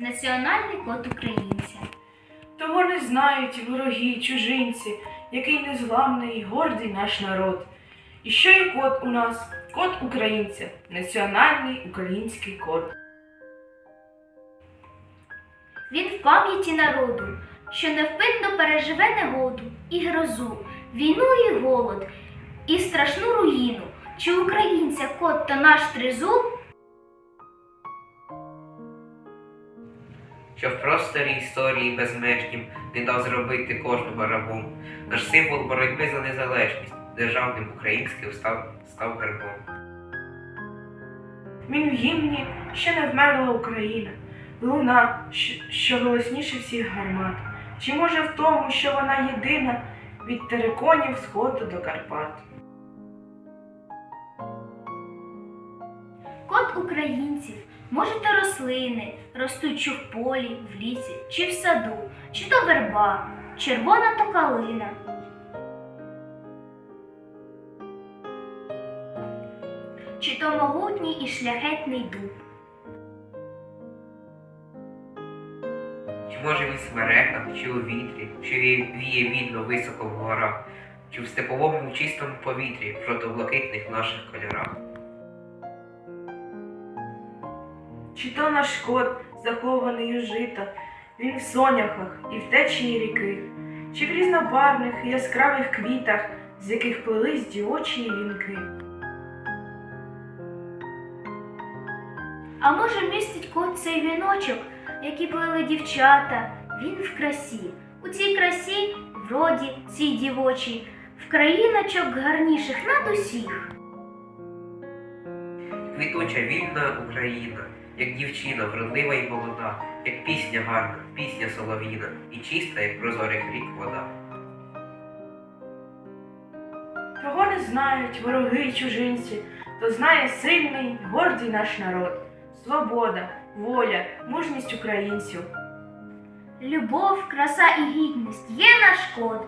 Національний код українця. Того не знають вороги, чужинці, який незламний і гордий наш народ. І що є код у нас? Код українця, національний український код. Він в пам'яті народу, що невпинно переживе негоду і грозу, війну і голод, і страшну руїну. Чи українця код то наш тризуб? Що в просторі історії безмежнім не дав зробити кожного рабом. Наш символ боротьби за незалежність, державним українським став, став гербом. Він в гімні ще не вмерла Україна, луна, що- що голосніше всіх гармат. Чи може в тому, що вона єдина від териконів сходу до Карпат? Код українців може то рослини, ростучі в полі, в лісі чи в саду, чи то верба, червона то калина. Чи то могутній і шляхетний дуб. Чи може він смерека, чи у вітрі, чи віє віє високо в горах, чи в степовому чистому повітрі, жовто-блакитних наших кольорах. Чи то наш кот, захований у жита, він в соняхах і в течії ріки, чи в різнобарвних і яскравих квітах, з яких плелись дівочі вінки. А може містить код цей віночок, який плели дівчата, він в красі. У цій красі, вроді, цій дівочій, в країночок гарніших над усіх. Квітуча вільна Україна, як дівчина, вродлива і молода, як пісня гарна, пісня солов'їна, і чиста, як прозорих рік вода. Того не знають вороги й чужинці, то знає сильний, гордий наш народ. Свобода, воля, мужність українців. Любов, краса і гідність є наш код.